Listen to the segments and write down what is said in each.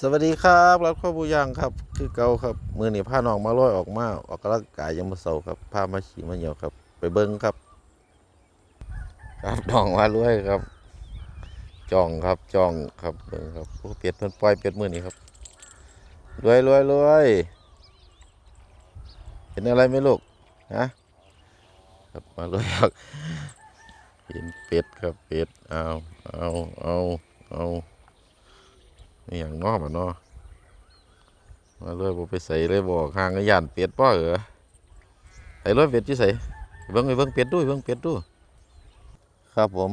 สวัสดีครับรับข้อบูยังครับ คือเกาครับมือนี่พาน้องมาลอยออกมาออกกำลังกายยังมาเสาครับพามาขี่มาเหยียวครับ ไปเบิ้งครับ ครับน้องมาลอยครับจองครับจองครับเบิ้งครับโอ้เปียดมันปล่อยเปียดมือนี่ครับรวยรวยรวยเห็นอะไรไหมลูกฮะครับมาลอยครับเห็นเป็ดครับเป็ดเอาเอาเอาเอา อย่างนอกอะเนาะมาเลยบ่ไปใส่เลยบอกห่างก็ย่านเป็ดป้อเหรอใส่รถเป็ดที่ใส่เบิ่งไปเบิ่งเป็ดด้วยเบิ่งเป็ดด้วยครับผม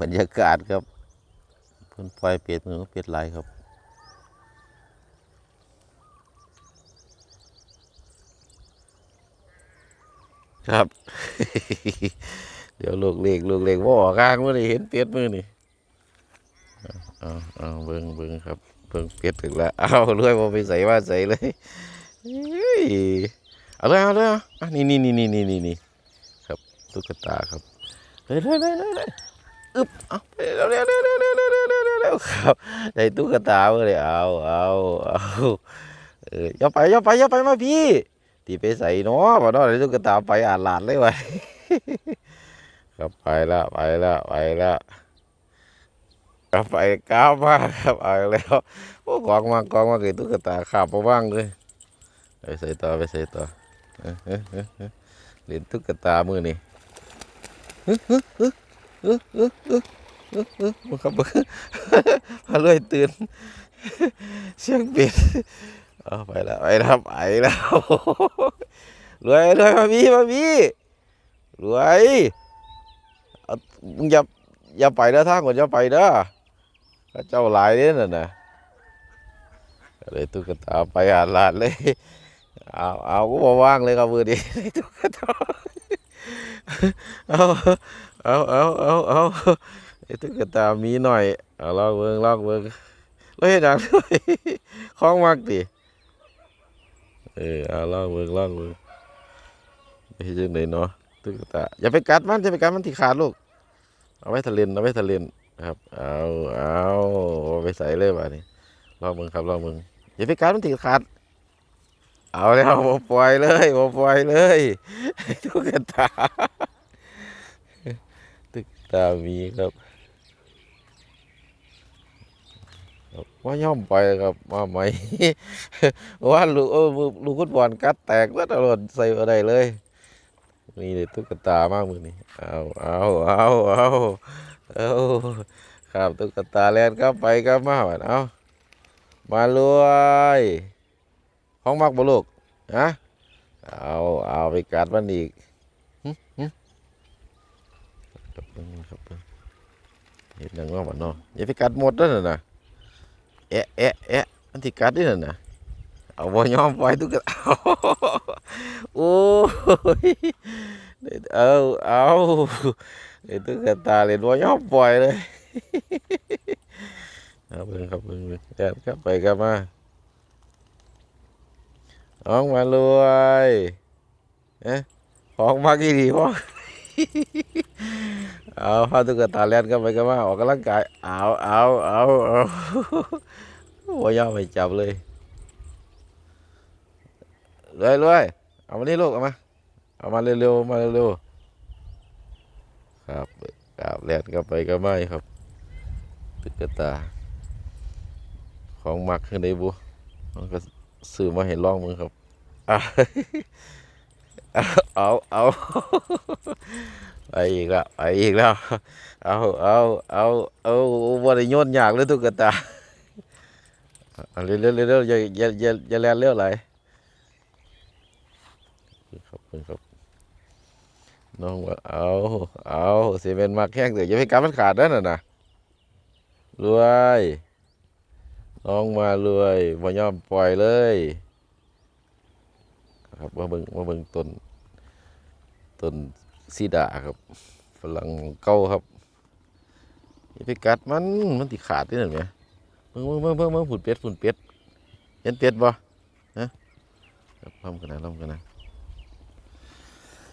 บรรยากาศครับเพิ่นปล่อยเป็ดมือก็เป็ดลายครับครับ เดี๋ยวลูกเล็กลูกเล็กว่าออกข้างมื่อนี่เห็นเป็ดมือนี่ เอาเอาเบิ้งเบิ้งครับเบิ้งเป็ดถึงแล้วเอาเรื่อยมาไปใส่ว่าใส่เลยเอาเลยเอาเลยอะนี่นี่นี่นี่นี่นี่นี่ครับตุ๊กตาครับเลยเลยเลยเลยอึบเอาเร็วเร็วเร็วเร็วเร็วเร็วเร็วครับใส่ตุ๊กตาเลยเอาเอาเอาเออย่าไปย่าไปย่าไปมาพี่ที่ไปใส่เนาะบ่เนาะตุ๊กตาไปอ่านหลานเลยวะครับไปละไปละไปละ กลับไปกล้าวมากครับเอาแล้วโอ้กองมากกองมากเลยตุ๊กตาขาบประว่างเลยไปใส่ต่อไปใส่ต่อเล่นตุ๊กตามือนี่มันครับพาเลยตื่นเสียงเปลี่ยนเอาไปแล้วไปแล้วไปแล้วรวยรวยมาพี่มาพี่รวยมึงอย่าอย่าไปเด้อท่าก่อนอย่าไปเด้อ เข้าเจ้าหลายเด้อน่ะนะเลยตุ๊กตาไปหาหลานเลยเอาเอาก็บ่ว่างเลยครับมือดีตุ๊กตาเอาเอาเอาเอาเอาไอ้ตุ๊กตามีหน่อยเอาลองเบิ่งลองเบิ่งแล้วเฮ็ดหยังด้วยของมักติเออเอาลองเบิ่งลองเบิ่งไปเฮ็ดจังไดเนาะตุ๊กตาอย่าไปกัดมันอย่าไปกัดมันที่ขาดลูกเอาไว้ทะเลนเอาไว้ทะเลน ครับ เอาเอาไปใส่เลยว่านี่ลองเบิ่งครับลองเบิ่งอย่าไปกัดมันที่ขาดเอาแล้วบ่ปล่อยเลยบ่ปล่อยเลยตุ๊กตาตุ๊กตามีครับว่าย่อมไปครับมาใหม่ว่าลูกลูกฟุตบอลกัดแตกแล้วตลอดใส่อะไรเลย นี่เลยตุ๊กตามากมือนี่เอาเอาเอาเอาเอาครับตุ๊กตาแลนก็ไปก็มาบัดเอามาเลยห้องมักบ่ลูกฮะเอาเอาไปกัดมันอีกหึหึครับเบิ่งครับเบิ่งเห็นยังว่าบัดเนาะอย่าไปกัดหมดเด้อนั่นน่ะแอะแอะแอะมันที่กัดนี่นั่นนะ เอาบ่ยอมปล่อยตุ๊กตาโอ้ยเอาเอาไอ้ตุ๊กตาเลยบ่ยอมปล่อยเลยเอาเบิ่งครับเบิ่งเบิ่งแอนกลับไปกลับมาออกมารวยเอ๊ะของมากอีดีพ่อเอาพาตุ๊กตาเล่นกันไปกันมาออกกำลังกาย เอาเอาเอาเอาว่ายอมไปจับเลย เลยเลยเอามานี่ลูกเอามา เอามาเร็วๆมาเร็วๆครับครับเล่นกันไปกันมาอยู่ครับตุ๊กตา ของมักขึ้นได้บุมันก็ซื้อมาให้ลองมึงครับอะเอาเอาไปอีกแล้วไปอีกแล้วเอาเอาเอาเอาบริโยนยากเลยตุ๊กตาเอาเร็วเร็วเร็วอย่าอย่าอย่าอย่าแลนเร็วไหลย เพิ่นครับ น้องว่าเอาเอาเสีเป็นมาแข้งเดี๋ยวอย่าไปกำมันขาดนั่นน่ะนะรวยน้องมารวยบ่ยอมปล่อยเลยครับมาเบิ่งมาเบิ่งต้นต้นซีดาครับฝรั่งเก่าครับอย่าไปกัดมันมันติขาดที่นั่นไหมเบิ่งเบิ่งเบิ่งเบิ่งเบิ่งฝุ่นเป็ดฝุ่นเป็ดเห็นเป็ดบ่ฮะรับพร้อมกันนะร้อมกันนะ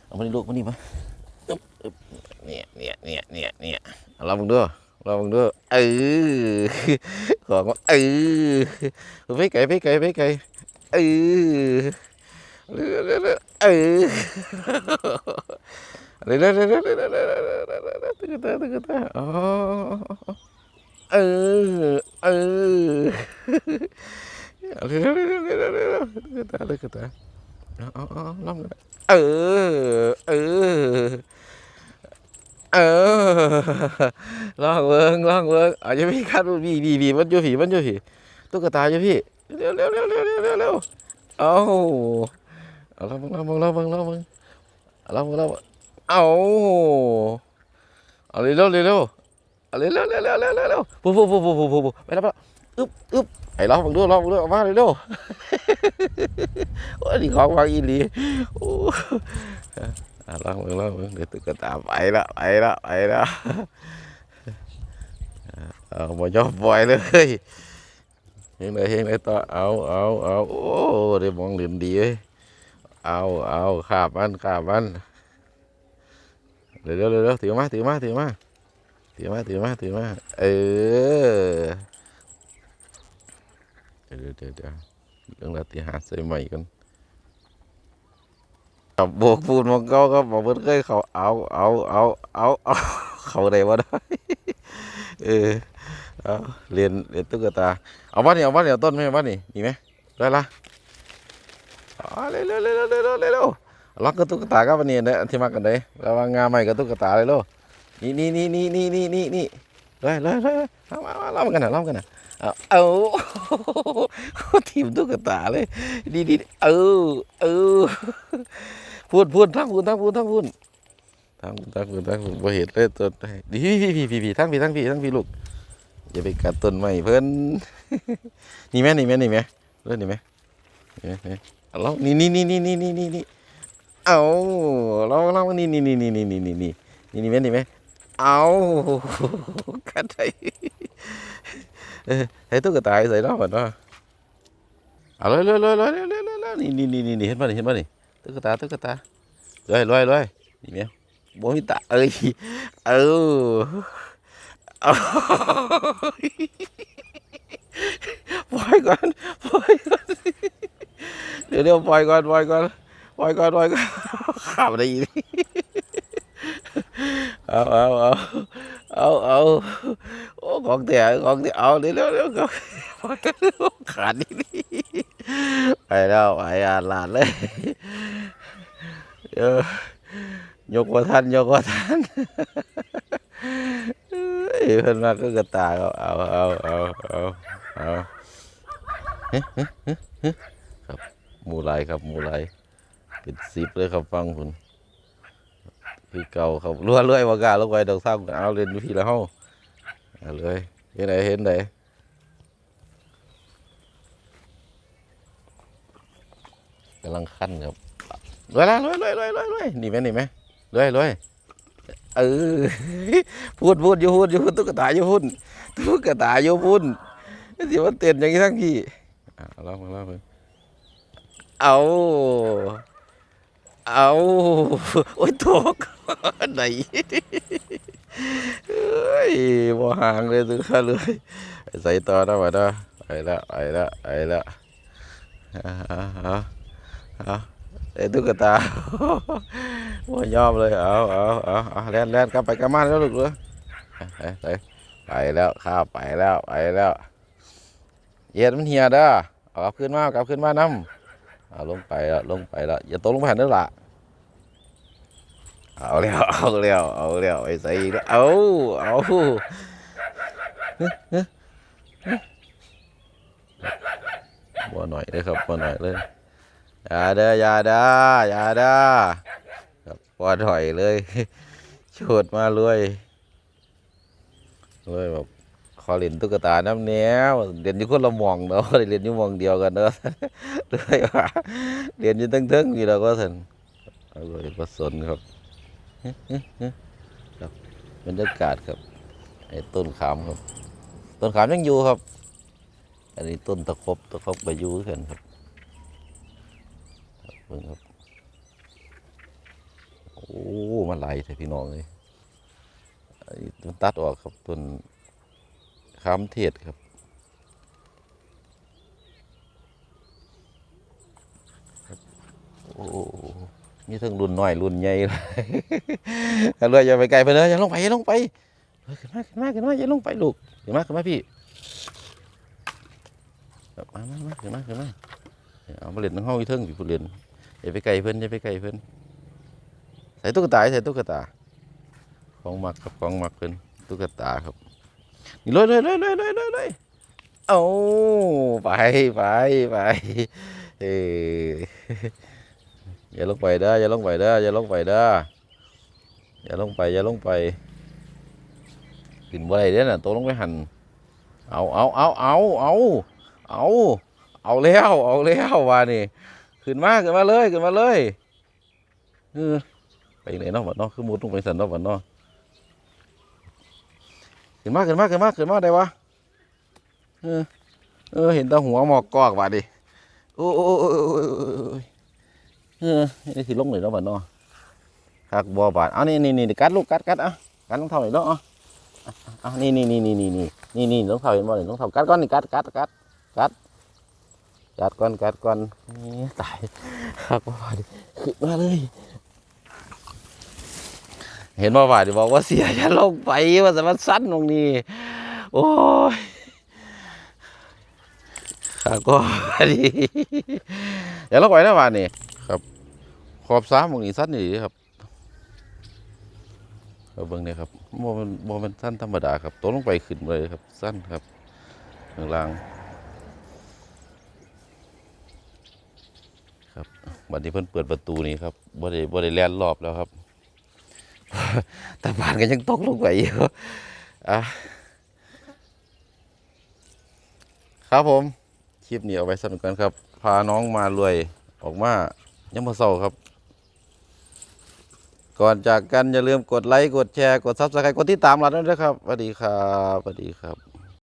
เอามานี่ลูกมานี่มาเนี่ยเนี่ยเนี่ยเนี่ยเนี่ยเราบังด้วยเอาบังด้วยเออของเออไปไกลไปไกลไปไกลเออเออเออเรื่ออๆเรื่อยๆเรื่อยๆเรื่อยๆเรื่อยๆตึกตาตึกตาอ๋อเออเออเรื่อยๆเรื่อยๆเรื่อยๆตึกตาตึกตาอ๋อๆน้อง เออ เออ เออลองเวิงลองเวิงอาจจะพี่คาดว่าพี่พี่พี่มันอยู่ผีมันอยู่ผีตุ๊กตาอยู่พี่เร็วเร็วเร็วเร็วเร็วเร็วเร็วเอาเอาลองลองลองลองลองลองลองลองลองเอาเอาเร็วเร็วเร็วเร็วเอาเร็วเร็วเร็วเร็วเร็วเร็วเร็วปุ๊บปุ๊บปุ๊บปุ๊บปุ๊บปุ๊บไปแล้วไปแล้ว อึ๊บอึ๊บไอ้ลองฟังดูลองฟังดูออกมาเร็วเร็วโอ้ดีของวางอีหลีโอ้อะลองมึงลองมึงเดี๋ยวตุ๊กตาไปละไปละไปละเอาบ่ยอมปล่อยเลยเฮงเลยเฮงเลยต่อเอาเอาเอาโอ้ได้มองเหลี่ยมดีเว้ยเอาเอาขาบมันขาบมันเร็วเร็วเร็วถือมาถือมาถือมาถือมาถือมาถือมาเออ เดี๋ยวเดี๋ยวเดี๋ยวเรื่องราวที่หาใส่ใหม่กันครับโบกปูนมองเก้าครับอกเพิ่อนเคยเขาเอาเอาเอาเอาเอาเขาได้บ่าได้เออเอาเรียนเรียนตุ๊กตาเอาบ้านนี่เอาบ้านนี่เอาต้นไหมเอาบ้านนี่มีไหมได้ละอ๋อเร็วเร็วเร็วเร็วเร็วล็อกกับตุ๊กตากับวันนี้นี่ยที่มากันได้ระวังงาใหม่กับตุ๊กตาเลยโลนี่นี่นี่นี่นี่นี่นี่นี่เลยเลยเลยเลยเอามามาเล่ากันนะเล่ากันนะ เอาเอาทีมตุ๊กตาเลย ดีดีเออ เออ พูดพูดทั้งพูดทั้งพูดทั้งพูดทั้งพูดทั้งพูดทั้งพูดบ่เห็นเลยต้นดีพี่พี่พี่พี่ทั้งพี่ทั้งพี่ทั้งพี่ลูกอย่าไปกัดต้นไม้เพิ่นนี่แม่นี่แม่นี่แม่เล่นนี่แม่นี่แม่นี่เอาลองนี่นี่นี่นี่นี่นี่นี่นี่เอาลองลองนี่นี่นี่นี่นี่นี่นี่นี่นี่นี่แม่นี่แม่เอากัดไทย ให้ตุ๊กตาใส่รอบก่อนว่าเอาเลยเลยเลยเลยเลยเลยเลยนี่นี่นี่นี่เห็นป่ะนี่เห็นป่ะนี่ตุ๊กตาตุ๊กตาลอยลอยลอยนี่แมวบ่มีตาเอ้ยเออปล่อยก่อนปล่อยก่อนเดี๋ยวเดี๋ยวปล่อยก่อนปล่อยก่อนปล่อยก่อนปล่อยก่อนข้ามได้อีกเอาเอาเอาเอาเอา ของเตี่ยของเตี่ยเอาเดี๋ยวเดี๋ยวก่อนปล่อยก่อนขาดนี่ไปแล้วไปอ่านหลานเลยเออยกว่าท่านยกว่าท่านเอ้ยเพิ่อนมาก็กระตาเอาเอาเอาเอาเอาเอาครับมูไหลายครับมูไหลายเป็นสิบเลยครับฟังคุณพี่เก่าครับรัวรวยว่ากล้าลงไปดอกซ้ำเอาเล่นอยู่พี่และเฮา เอาเลยเห็นไหนเห็นไหนกำลังขั้นครับรวยละรวยรวยรวยรวยรวยนี่ไหมนี่ไหมรวยรวยเออพูดพูดอยู่พูดอยู่พูดตุ๊กตาอยู่พูดตุ๊กตาอยู่พูดสิมันเต้นอย่างนี้ทั้งพี่อะลองมาลองมาเอาเอาโอ้ยตกไหน เอ้ยบ่ห่างเลยตุ๊กตาเลยใส่ต่อนะมาเด้อไปละไปละไปละเอาเอาเอาไอ้ตุ๊กตาว่ายอมเลยเอาเอาเอาเอาแล่นแล่นกลับไปกลับมาแล้วลูกเลยไปไปไปแล้วข้าไปแล้วไปแล้วเย็ดมันเหียด้อเอากลับขึ้นมากลับขึ้นมาน้ำเอาลงไปแล้วลงไปแล้วอย่าตกลงไปหันเด้อละ เอาแล้วเอาแล้วเอาแล้วไอ้ใส่อีกแล้วเอาเอาบ่หน่อยเลยครับบ่หน่อยเลยอย่าเด้ออย่าเด้ออย่าเด้อครับปอถอยเลยชุดมาเลยเลยแบบขอเล่นตุ๊กตาน้ำเนี้ยเรียนอยู่คนละมองเนาะเรียนอยู่มองเดียวกันเนาะเลยว่าเรียนอยู่ตั้งๆอยู่แล้วก็สันเอาเลยก็สนครับ ครับบรรยากาศครับไอ้ต้นขามครับ ต้นขามยังอยู่ครับ อันนี้ต้นตะครบตะครบไปอยู่กันครับเบิ่งครับโอ้มันไหลแต่พี่น้องเลยไอ้ต้นตัดออกครับต้นขามเทศครับโอ้ มีทั้งรุ่นน้อยรุ่นใหญ่เลยเอยอย่าไปไกลไปเลยอย่าลงไปอย่าลงไปขึ้นมาขึ้นมาขึ้นมาอย่าลงไปลูกขึ้นมาขึ้นมาพี่มามามาขึ้นมาขึ้นมาเอามาเล่นในห้องอีเทิงพี่ผู้เล่นอย่าไปไกลเพิ่นอย่าไปไกลเพิ่นใส่ตุ๊กตาใส่ตุ๊กตาของมักครับของมักเพิ่นตุ๊กตาครับนี่เลยเลยเลยเลยเลยเลยเลยเอาไปไปไปเอ้ย อย่าลงไปเด้อย่าลงไปเด้อย่าลงไปเด้อย่าลงไปอย่าลงไปขึ้นบ่ได้เด้น่ะตัวลงไปหันเอาเอาเอาเอาเอาเอาเอาแล้วเอาแล้วว่านี่ขึ้นมาขึ้นมาเลยขึ้นมาเลยเออไปไหนเนาะบัดเนาะคือมุดลงไปสันเนาะบัดเนาะขึ้นมาขึ้นมาขึ้นมาขึ้นมาได้วะเออเออเห็นตาหัวหมอกกอกว่าดิโอ้ อ้โอ้โอ้โอ้โอ้โอ้เออนี่สิลงเลยเนาะบัดเนาะหักบ่บาดเอานี่นี่นี่กัดลูกกัดกัดอะกัดรองเท้าหน่อยเนาะเอาเอาเอานี่นี่นี่นี่นี่นี่นี่นี่รองเท้าเห็นบ่นี่รองเท้ากัดก่อนนี่กัดกัดกัดกัดกัดก่อนกัดก่อนนี่ตายหักบ่บาดขึ้นมาเลยเห็นบ่บาดดิบอกว่าเสียอย่าลงไปว่าจะมันสั้นตรงนี้โอ้ยหักก็ดีอย่าลงไปนะบานี่ ขอบสามหมองนี้สั้นนี่ครับเอาเบิ่งเนี่ยครับโมมันโมมันสั้นธรรมดาครับตลงไปขึ้นเลยครับ สั้นครับข้างล่างครับบัดนี้เพิ่นเปิดประตูนี่ครับบ่ได้บ่ได้แล่นรอบแล้วครับตาบานก็ยังตกลงไปอยู่อะครับผม คลิปนี้เอาไว้สนุกกันครับ พาน้องมารวยออกมายังมาเศร้าครับ ก่อนจากกันอย่าลืมกดไลค์กดแชร์กดซับสไครต์กดติดตามเราด้วยนะครับสวัสดีครับสวัสดีครับ